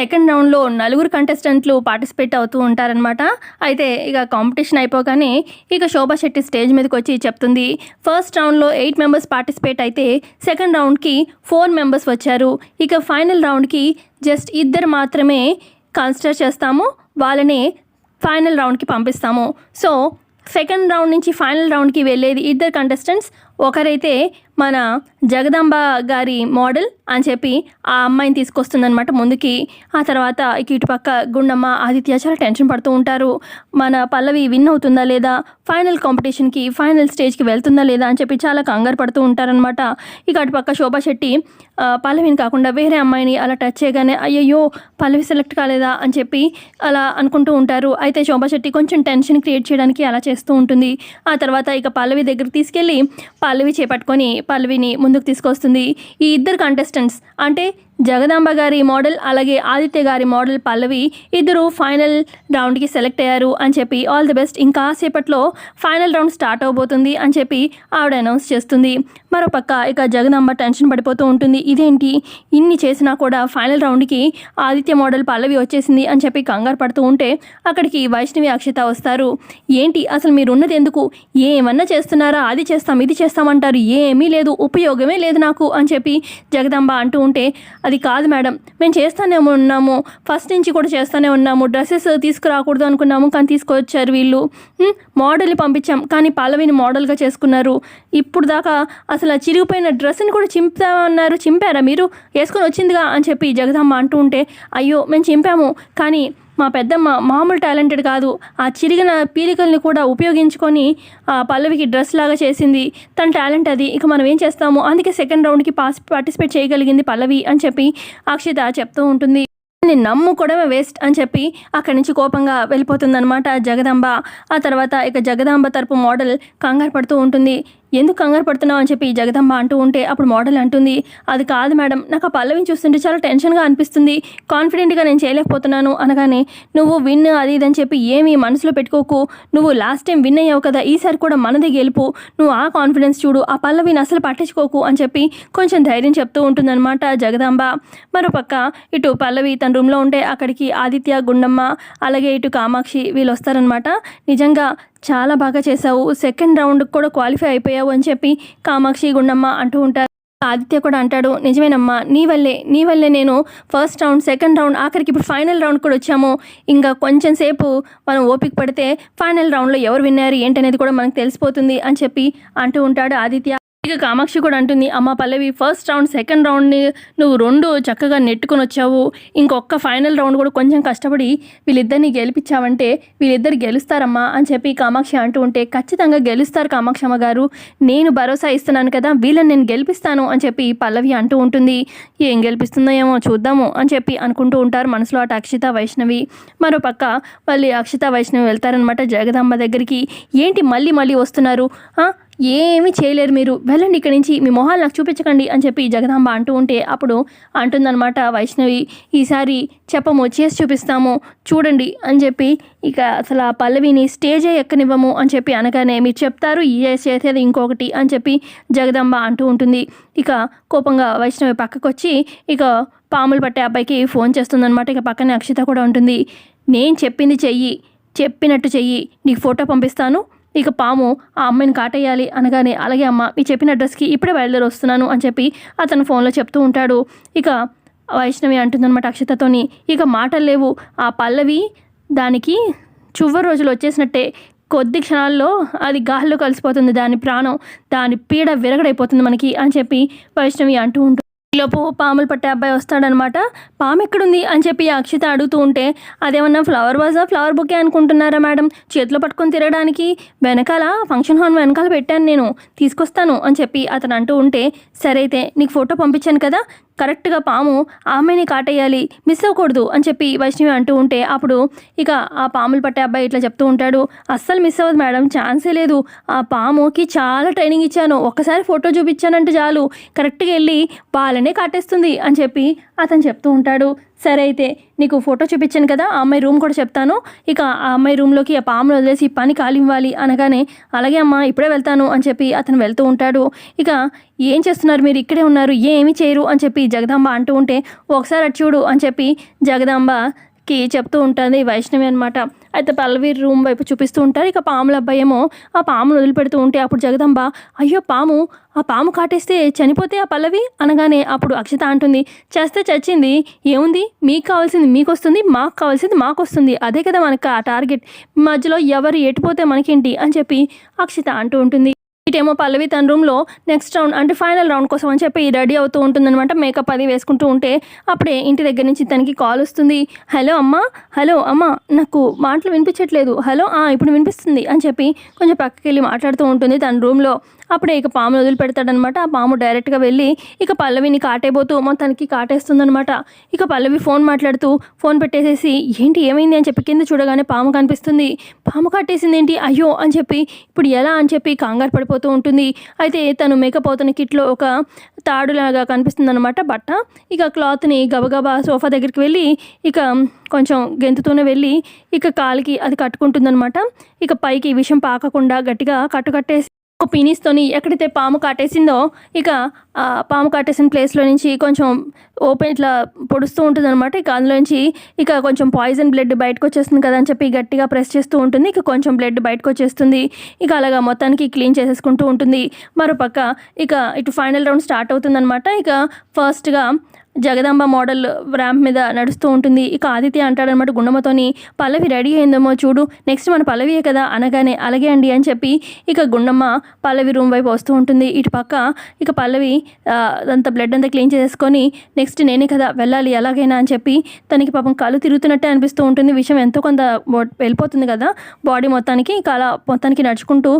Second రౌండ్లో నలుగురు కంటెస్టెంట్లు participate అవుతూ ఉంటారనమాట అయితే ఇక కాంపిటీషన్ అయిపోగానే ఇక శోభా శెట్టి స్టేజ్ మీదకి వచ్చి చెప్తుంది ఫస్ట్ రౌండ్లో ఎయిట్ మెంబర్స్ పార్టిసిపేట్ అయితే సెకండ్ రౌండ్కి ఫోర్ మెంబర్స్ వచ్చారు. ఇక ఫైనల్ రౌండ్కి జస్ట్ ఇద్దరు మాత్రమే కన్సిడర్ చేస్తాము వాళ్ళని ఫైనల్ రౌండ్కి పంపిస్తాము. సో సెకండ్ రౌండ్ నుంచి ఫైనల్ రౌండ్కి వెళ్ళేది ఇద్దరు కంటెస్టెంట్స్ ఒకరైతే మన జగదాంబ గారి మోడల్ అని చెప్పి ఆ అమ్మాయిని తీసుకొస్తుందనమాట ముందుకి. ఆ తర్వాత ఇక ఇటుపక్క గుండమ్మ ఆదిత్య చాలా టెన్షన్ పడుతూ ఉంటారు. మన పల్లవి విన్ అవుతుందా లేదా? ఫైనల్ కాంపిటీషన్కి ఫైనల్ స్టేజ్కి వెళ్తుందా లేదా అని చెప్పి చాలా కంగారు పడుతూ ఉంటారనమాట ఇక అటుపక్క శోభా శెట్టి పల్లవిని కాకుండా వేరే అమ్మాయిని అలా టచ్ చేయగానే అయ్యయ్యో పల్లవి సెలెక్ట్ కాలేదా అని చెప్పి అలా అనుకుంటూ ఉంటారు. అయితే శోభా శెట్టి కొంచెం టెన్షన్ క్రియేట్ చేయడానికి అలా చేస్తూ ఉంటుంది. ఆ తర్వాత ఇక పల్లవి దగ్గర తీసుకెళ్ళి పల్లవి చేపట్టుకొని పల్లవిని ముందుకు తీసుకొస్తుంది ఈ ఇద్దరు కంటెస్టెంట్స్ అంటే జగదాంబ గారి మోడల్ అలాగే ఆదిత్య గారి మోడల్ పల్లవి ఇద్దరు ఫైనల్ రౌండ్కి సెలెక్ట్ అయ్యారు అని చెప్పి ఆల్ ది బెస్ట్. ఇంకా సేపట్లో ఫైనల్ రౌండ్ స్టార్ట్ అవబోతుంది అని చెప్పి ఆవిడ అనౌన్స్ చేస్తుంది. మరోపక్క ఇక జగదాంబ టెన్షన్ పడిపోతూ ఉంటుంది. ఇదేంటి? ఇన్ని చేసినా కూడా ఫైనల్ రౌండ్కి ఆదిత్య మోడల్ పల్లవి వచ్చేసింది అని చెప్పి కంగారు పడుతూ ఉంటే అక్కడికి వైష్ణవి అక్షిత వస్తారు. ఏంటి? అసలు మీరు ఉన్నది ఎందుకు? ఏమన్నా చేస్తున్నారా? అది చేస్తాం ఇది చేస్తామంటారు ఏమీ లేదు ఉపయోగమే లేదు నాకు అని చెప్పి జగదాంబ అంటూ ఉంటే అది కాదు మేడం. మేము చేస్తానే ఉన్నాము. ఫస్ట్ నుంచి కూడా చేస్తూనే ఉన్నాము. డ్రెస్సెస్ తీసుకురాకూడదు అనుకున్నాము కానీ తీసుకొచ్చారు వీళ్ళు. మోడల్ని పంపించాం కానీ పల్లవిని మోడల్గా చేసుకున్నారు. ఇప్పుడు దాకా అసలు ఆ చిరిగిపోయిన డ్రెస్ని కూడా చింపుతామన్నారు చింపారా మీరు? వేసుకొని వచ్చిందిగా అని చెప్పి జగదమ్మ అంటూ ఉంటే అయ్యో మేము చింపాము. కానీ మా పెద్దమ్మ మామూలు టాలెంటెడ్ కాదు. ఆ చిరిగిన పీలికల్ని కూడా ఉపయోగించుకొని ఆ పల్లవికి డ్రెస్ లాగా చేసింది. తన టాలెంట్ అది. ఇక మనం ఏం చేస్తాము? అందుకే సెకండ్ రౌండ్కి పాస్ పార్టిసిపేట్ చేయగలిగింది పల్లవి అని చెప్పి అక్షిత చెప్తూ ఉంటుంది. నేను నమ్ముకోవడమే వేస్ట్ అని చెప్పి అక్కడి నుంచి కోపంగా వెళ్ళిపోతుందన్నమాట జగదాంబ. ఆ తర్వాత ఇక జగదాంబ తరపు మోడల్ కంగారు పడుతూ ఉంటుంది. ఎందుకు కంగారు పడుతున్నావు? అని చెప్పి జగదమ్మ అంటూ ఉంటే అప్పుడు మోడల్ అంటుంది అది కాదు మేడం నాకు ఆ పల్లవిని చూస్తుంటే చాలా టెన్షన్గా అనిపిస్తుంది. కాన్ఫిడెంట్గా నేను చేయలేకపోతున్నాను అనగానే నువ్వు విన్ అది ఇదని చెప్పి ఏమీ మనసులో పెట్టుకోకు. నువ్వు లాస్ట్ టైం విన్ అయ్యావు కదా ఈసారి కూడా మనదే గెలుపు. నువ్వు ఆ కాన్ఫిడెన్స్ చూడు ఆ పల్లవిని అసలు పట్టించుకోకు అని చెప్పి కొంచెం ధైర్యం చెప్తూ ఉంటుందన్నమాట జగదాంబ. మరోపక్క ఇటు పల్లవి తన రూమ్లో ఉంటే అక్కడికి ఆదిత్య గుండమ్మ అలాగే ఇటు కామాక్షి వీళ్ళు వస్తారనమాట నిజంగా చాలా బాగా చేసావు సెకండ్ రౌండ్కి కూడా క్వాలిఫై అయిపోయావు. అని చెప్పి కామాక్షి గుండమ్మ అంటూ ఉంటారు. ఆదిత్య కూడా అంటాడు నిజమేనమ్మా నీ వల్లే నీ వల్లే నేను ఫస్ట్ రౌండ్ సెకండ్ రౌండ్ ఆఖరికి ఇప్పుడు ఫైనల్ రౌండ్ కూడా వచ్చాము. ఇంకా కొంచెం సేపు మనం ఓపిక పడితే ఫైనల్ రౌండ్లో ఎవరు విన్నారు ఏంటనేది కూడా మనకు తెలిసిపోతుంది అని చెప్పి అంటూ ఉంటాడు ఆదిత్య. ఇక కామాక్షి కూడా అంటుంది అమ్మ పల్లవి ఫస్ట్ రౌండ్ సెకండ్ రౌండ్ని నువ్వు రెండు చక్కగా నెట్టుకొని వచ్చావు. ఇంకొక ఫైనల్ రౌండ్ కూడా కొంచెం కష్టపడి వీళ్ళిద్దరిని గెలిపించావంటే వీళ్ళిద్దరు గెలుస్తారమ్మా అని చెప్పి కామాక్షి అంటూ ఉంటే ఖచ్చితంగా గెలుస్తారు కామాక్షమ్మ గారు నేను భరోసా ఇస్తున్నాను కదా వీళ్ళని నేను గెలిపిస్తాను అని చెప్పి పల్లవి అంటూ ఉంటుంది. ఏం గెలిపిస్తుందో ఏమో చూద్దాము అని చెప్పి అనుకుంటూ ఉంటారు మనసులో అటు అక్షిత వైష్ణవి. మరో పక్క మళ్ళీ అక్షిత వైష్ణవి వెళ్తారనమాట జగదమ్మ దగ్గరికి. ఏంటి మళ్ళీ మళ్ళీ వస్తున్నారు? ఏమీ చేయలేరు మీరు. వెళ్ళండి ఇక్కడి నుంచి మీ మొహాలు నాకు చూపించకండి అని చెప్పి జగదాంబ అంటూ ఉంటే అప్పుడు అంటుందన్నమాట వైష్ణవి ఈసారి చెప్పము చేసి చూపిస్తాము చూడండి అని చెప్పి ఇక అసలు ఆ పల్లవిని స్టేజే ఎక్కనివ్వము అని చెప్పి అనగానే మీరు చెప్తారు ఈ చేసేది ఇంకొకటి అని చెప్పి జగదాంబ అంటూ ఉంటుంది. ఇక కోపంగా వైష్ణవి పక్కకు వచ్చి ఇక పాములు పట్టే అబ్బాయికి ఫోన్ చేస్తుందన్నమాట. ఇక పక్కనే అక్షిత కూడా ఉంటుంది. నేను చెప్పింది చెయ్యి చెప్పినట్టు చెయ్యి నీకు ఫోటో పంపిస్తాను ఇక పాము ఆ అమ్మాయిని కాటేయాలి అనగానే అలాగే అమ్మ మీ చెప్పిన అడ్రస్కి ఇప్పుడే బయలుదేరి వస్తున్నాను అని చెప్పి అతను ఫోన్లో చెప్తూ ఉంటాడు. ఇక వైష్ణవి అంటుందన్నమాట అక్షతతోని ఇక మాటలు లేవు. ఆ పల్లవి దానికి చివరి రోజులు వచ్చేసినట్టే. కొద్ది క్షణాల్లో అది గాల్లో కలిసిపోతుంది. దాని ప్రాణం దాని పీడ విరగడైపోతుంది మనకి అని చెప్పి వైష్ణవి అంటూ ఉంటుంది ఈలోపు పాములు పట్టే అబ్బాయి వస్తాడనమాట. పాము ఎక్కడుంది అని చెప్పి అక్షిత అడుగుతూ ఉంటే అదేమన్నా ఫ్లవర్ వాజా ఫ్లవర్ బుకే అనుకుంటున్నారా మేడం? చేతిలో పట్టుకొని తిరగడానికి వెనకాల ఫంక్షన్ హాల్ వెనకాల పెట్టాను నేను. తీసుకొస్తాను అని చెప్పి అతను అంటూ ఉంటే సరే అయితే నీకు ఫోటో పంపించాను కదా కరెక్ట్గా పాము ఆమెని కాటేయాలి మిస్ అవ్వకూడదు అని చెప్పి వైష్ణవి అంటూ ఉంటే అప్పుడు ఇక ఆ పాములు పట్టే అబ్బాయి ఇట్లా చెప్తూ ఉంటాడు అస్సలు మిస్ అవ్వదు మేడం ఛాన్సే లేదు. ఆ పాముకి చాలా ట్రైనింగ్ ఇచ్చాను ఒక్కసారి ఫోటో చూపించానంటే చాలు కరెక్ట్గా వెళ్ళి వాళ్ళనే కాటేస్తుంది అని చెప్పి అతను చెప్తూ ఉంటాడు. సరే అయితే నీకు ఫోటో చూపించాను కదా ఆ అమ్మాయి రూమ్ కూడా చెప్తాను. ఇక ఆ అమ్మాయి రూమ్లోకి ఆ పామును వదిలేసి ఈ పని కాలివ్వాలి అనగానే అలాగే అమ్మ ఇప్పుడే వెళ్తాను అని చెప్పి అతను వెళ్తూ ఉంటాడు. ఇక ఏం చేస్తున్నారు మీరు? ఇక్కడే ఉన్నారు. ఏమీ చేయరు అని చెప్పి జగదాంబ అంటూ ఉంటే ఒకసారి అటు చూడు అని చెప్పి జగదాంబ కి చెప్తూ ఉంటుంది వైష్ణవి అనమాట అయితే పల్లవి రూమ్ వైపు చూపిస్తూ ఉంటారు. ఇక పాముల అబ్బాయి ఏమో ఆ పామును వదిలిపెడుతూ ఉంటే అప్పుడు జగదంబ అయ్యో పాము ఆ పాము కాటేస్తే చనిపోతే ఆ పల్లవి? అనగానే అప్పుడు అక్షిత అంటుంది చేస్తే చచ్చింది. ఏముంది? మీకు కావాల్సింది మీకు వస్తుంది మాకు కావాల్సింది మాకు వస్తుంది అదే కదా మనకు ఆ టార్గెట్. మధ్యలో ఎవరు ఎటుపోతే మనకేంటి? అని చెప్పి అక్షిత అంటూ ఉంటుంది. ఇటేమో పల్లవి తన రూమ్లో నెక్స్ట్ రౌండ్ అంటే ఫైనల్ రౌండ్ కోసం అని చెప్పి రెడీ అవుతూ ఉంటుందన్నమాట. మేకప్ అది వేసుకుంటూ ఉంటే అప్పుడే ఇంటి దగ్గర నుంచి తనకి కాల్ వస్తుంది. హలో అమ్మా హలో అమ్మా నాకు మాటలు వినిపించట్లేదు. హలో ఇప్పుడు వినిపిస్తుంది అని చెప్పి కొంచెం పక్కకి వెళ్ళి మాట్లాడుతూ ఉంటుంది తన రూమ్లో. అప్పుడే ఇక పాము వదిలిపెడతాడనమాట. ఆ పాము డైరెక్ట్గా వెళ్ళి ఇక పల్లవిని కాటేబోతూ మొత్తానికి కాటేస్తుందనమాట. ఇక పల్లవి ఫోన్ మాట్లాడుతూ ఫోన్ పెట్టేసేసి ఏంటి ఏమైంది? అని చెప్పి కింద చూడగానే పాము కనిపిస్తుంది. పాము కట్టేసింది ఏంటి అయ్యో అని చెప్పి ఇప్పుడు ఎలా? అని చెప్పి కంగారు పడిపోతూ ఉంటుంది. అయితే తను మేకప్ అవుతున్న కిట్లో ఒక తాడులాగా కనిపిస్తుంది అనమాట బట్ట. ఇక క్లాత్ని గబగబా సోఫా దగ్గరికి వెళ్ళి ఇక కొంచెం గెంతుతూనే వెళ్ళి ఇక కాలికి అది కట్టుకుంటుందనమాట. ఇక పైకి విషం పాకకుండా గట్టిగా కట్టు కట్టేసి పీనిస్తోని ఎక్కడైతే పాము కాటేసిందో ఇక ఆ పాము కాటేసిన ప్లేస్లో నుంచి కొంచెం ఓపెన్ ఇట్లా పొడుస్తూ ఉంటుంది అనమాట ఇక అందులోంచి ఇక కొంచెం పాయిజన్ బ్లడ్ బయటకు వచ్చేస్తుంది కదా అని చెప్పి గట్టిగా ప్రెస్ చేస్తూ ఉంటుంది. ఇక కొంచెం బ్లడ్ బయటకు వచ్చేస్తుంది ఇక అలాగా మొత్తానికి క్లీన్ చేసేసుకుంటూ ఉంటుంది. మరోపక్క ఇక ఇటు ఫైనల్ రౌండ్ స్టార్ట్ అవుతుందన్నమాట. ఇక ఫస్ట్గా జగదాంబ మోడల్ ర్యాంప్ మీద నడుస్తూ ఉంటుంది. ఇక ఆదిత్య అంటాడనమాట గుండమ్మతోని పల్లవి రెడీ అయిందేమో చూడు నెక్స్ట్ మన పల్లవియే కదా అనగానే అలాగే అండి అని చెప్పి ఇక గుండమ్మ పల్లవి రూమ్ వైపు వస్తూ ఉంటుంది. ఇటు పక్క ఇక పల్లవి ఆ, బ్లడ్ అంతా క్లీన్ చేసుకొని నెక్స్ట్ నేనే కదా వెళ్ళాలి ఎలాగైనా అని చెప్పి తనకి పాపం కళ్ళు తిరుగుతున్నట్టే అనిపిస్తూ ఉంటుంది. విషయం ఎంతో కొంత బో- వెళ్ళిపోతుంది కదా బాడీ మొత్తానికి ఇక అలా మొత్తానికి నడుచుకుంటూ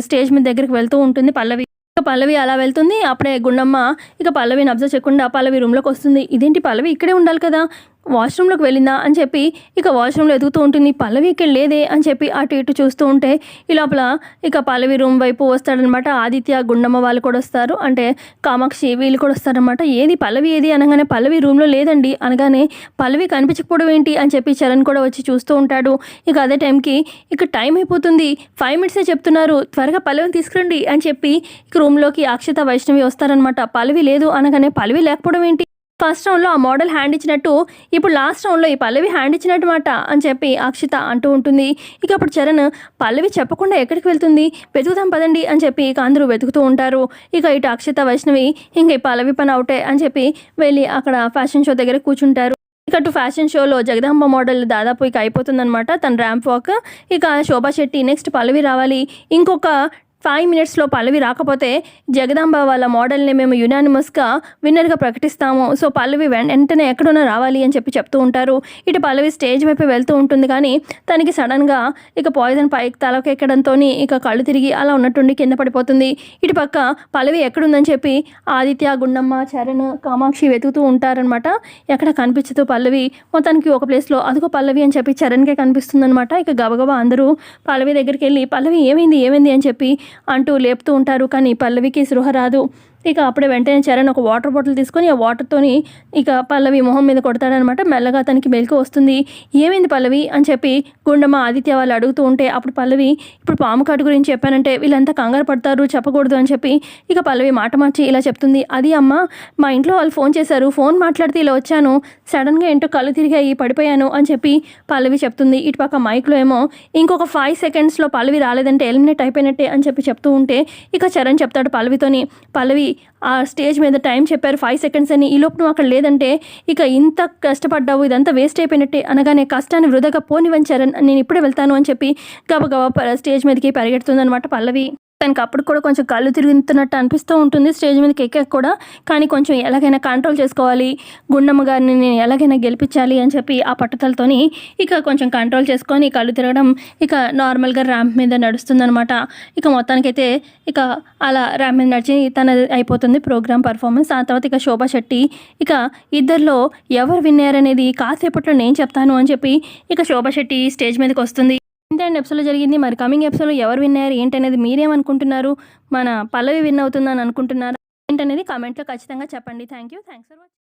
స్టేజ్ మీద దగ్గరికి వెళ్తూ ఉంటుంది పల్లవి. ఇక పల్లవి అలా వెళ్తుంది. అప్పుడే గుండమ్మ ఇక పల్లవిని అబ్జర్వ్ చేయకుండా పల్లవి రూమ్లోకి వస్తుంది. ఇదేంటి పల్లవి ఇక్కడే ఉండాలి కదా? వాష్రూమ్లోకి వెళ్ళిందా అని చెప్పి ఇక వాష్రూమ్లో ఎదుగుతూ ఉంటుంది. పల్లవి ఇక్కడ లేదే అని చెప్పి అటు ఇటు చూస్తూ ఉంటే ఈ లోపల ఇక పల్లవి రూమ్ వైపు వస్తాడనమాట. ఆదిత్య గుండమ్మ వాళ్ళు కూడా వస్తారు. అంటే కామాక్షి వీళ్ళు కూడా వస్తారనమాట. ఏది పల్లవి ఏది అనగానే పల్లవి రూమ్లో లేదండి. అనగానే పల్లవి కనిపించకపోవడం ఏంటి అని చెప్పి చరణ్ కూడా వచ్చి చూస్తూ ఉంటాడు. ఇక అదే టైంకి ఇక టైం అయిపోతుంది. ఫైవ్ మినిట్సే చెప్తున్నారు. త్వరగా పల్లవిని తీసుకురండి అని చెప్పి ఇక రూమ్లోకి అక్షత వైష్ణవి వస్తారనమాట. పల్లవి లేదు అనగానే పల్లవి లేకపోవడం ఏంటి? ఫస్ట్ రౌండ్లో ఆ మోడల్ హ్యాండ్ ఇచ్చినట్టు ఇప్పుడు లాస్ట్ రౌండ్లో ఈ పల్లవి హ్యాండ్ ఇచ్చినట్టు మాట అని చెప్పి అక్షిత అంటూ ఉంటుంది. ఇక అప్పుడు చరణ్ పల్లవి చెప్పకుండా ఎక్కడికి వెళ్తుంది? వెతుకుతాం పదండి అని చెప్పి ఇక అందరూ వెతుకుతూ ఉంటారు. ఇక ఇటు అక్షిత వైష్ణవి ఇంక ఈ పల్లవి పని అవుటే అని చెప్పి వెళ్ళి అక్కడ ఫ్యాషన్ షో దగ్గర కూర్చుంటారు. ఇక అటు ఫ్యాషన్ షోలో జగదాంబ మోడల్ దాదాపు ఇక అయిపోతుందనమాట తన ర్యాంప్ వాక్. ఇక శోభా శెట్టి నెక్స్ట్ పల్లవి రావాలి. ఇంకొక ఫైవ్ మినిట్స్లో పల్లవి రాకపోతే జగదాంబ వాళ్ళ మోడల్ని మేము యునానిమస్గా విన్నర్గా ప్రకటిస్తాము. సో పల్లవి వెంటనే ఎక్కడున్నా రావాలి అని చెప్పి చెప్తూ ఉంటారు. ఇటు పల్లవి స్టేజ్ వైపు వెళ్తూ ఉంటుంది కానీ తనకి సడన్గా ఇక పాయిజన్ పైకి తలకు ఎక్కడంతో ఇక కళ్ళు తిరిగి అలా ఉన్నట్టుండి కింద పడిపోతుంది. ఇటు పక్క పల్లవి ఎక్కడుందని చెప్పి ఆదిత్య గుండమ్మ చరణ్ కామాక్షి వెతుకుతూ ఉంటారనమాట ఎక్కడ కనిపించదు పల్లవి. మొత్తానికి ఒక ప్లేస్లో అదిగో పల్లవి అని చెప్పి చరణ్కే కనిపిస్తుంది అనమాట ఇక గబగబా అందరూ పల్లవి దగ్గరికి వెళ్ళి పల్లవి ఏమైంది? ఏమైంది? అని చెప్పి అంటూ లేపుతూ ఉంటారు. కానీ పల్లవికి సృహ రాదు. ఇక అప్పుడే వెంటనే చరణ్ ఒక వాటర్ బాటిల్ తీసుకొని ఆ వాటర్తోని ఇక పల్లవి మొహం మీద కొడతాడనమాట. మెల్లగా తనకి మెలకు వస్తుంది. ఏమైంది పల్లవి? అని చెప్పి గుండమ్మ ఆదిత్య వాళ్ళు అడుగుతూ ఉంటే అప్పుడు పల్లవి ఇప్పుడు పాము కాటు గురించి చెప్పానంటే వీళ్ళంతా కంగారు పడతారు చెప్పకూడదు అని చెప్పి ఇక పల్లవి మాట మార్చి ఇలా చెప్తుంది. అది అమ్మ మా ఇంట్లో వాళ్ళు ఫోన్ చేశారు ఫోన్ మాట్లాడితే ఇలా వచ్చాను సడన్గా ఏంటో కళ్ళు తిరిగాయి పడిపోయాను అని చెప్పి పల్లవి చెప్తుంది. ఇటు పక్క మైక్లో ఏమో ఇంకొక ఫైవ్ సెకండ్స్లో పల్లవి రాలేదంటే ఎలిమినేట్ అయిపోయినట్టే అని చెప్పి చెప్తూ ఉంటే ఇక చరణ్ చెప్తాడు పల్లవితోని. పల్లవి ఆ స్టేజ్ మీద టైం చెప్పారు. ఫైవ్ సెకండ్స్ అని. ఈ లోపు నువ్వు అక్కడ లేదంటే ఇక ఇంత కష్టపడ్డావు ఇదంతా వేస్ట్ అయిపోయినట్టే అనగానే కష్టాన్ని వృధాగా పోనివ్వని నేను ఇప్పుడే వెళ్తాను అని చెప్పి గబగబా స్టేజ్ మీదకి పరిగెడుతుందన్నమాట పల్లవి. తనకి అప్పుడు కూడా కొంచెం కళ్ళు తిరుగుతున్నట్టు అనిపిస్తూ ఉంటుంది. స్టేజ్ మీదకి ఎక్కాక కూడా. కానీ కొంచెం ఎలాగైనా కంట్రోల్ చేసుకోవాలి. గుండమ్మ గారిని నేను ఎలాగైనా గెలిపించాలి అని చెప్పి ఆ పట్టుదలతోని ఇక కొంచెం కంట్రోల్ చేసుకొని కళ్ళు తిరగడం ఇక నార్మల్గా ర్యాంప్ మీద నడుస్తుందనమాట ఇక మొత్తానికైతే ఇక అలా ర్యాంప్ మీద నడిచి తన అయిపోతుంది ప్రోగ్రామ్ పర్ఫార్మెన్స్ ఆ తర్వాత ఇక శోభా శెట్టి ఇక ఇద్దరిలో ఎవరు విన్నారనేది కాసేపట్లో నేను చెప్తాను అని చెప్పి ఇక శోభా శెట్టి స్టేజ్ మీదకి వస్తుంది. ఇంతే అండి ఎపిసోడ్లో జరిగింది. మరి కమింగ్ ఎపిసోడ్లో ఎవరు విన్నారు ఏంటనేది మీరేమనుకుంటున్నారు? మన పల్లవి విన్ అవుతుందని అనుకుంటున్నారా? ఏంటనేది కామెంట్లో ఖచ్చితంగా చెప్పండి. Thank you thanks for watching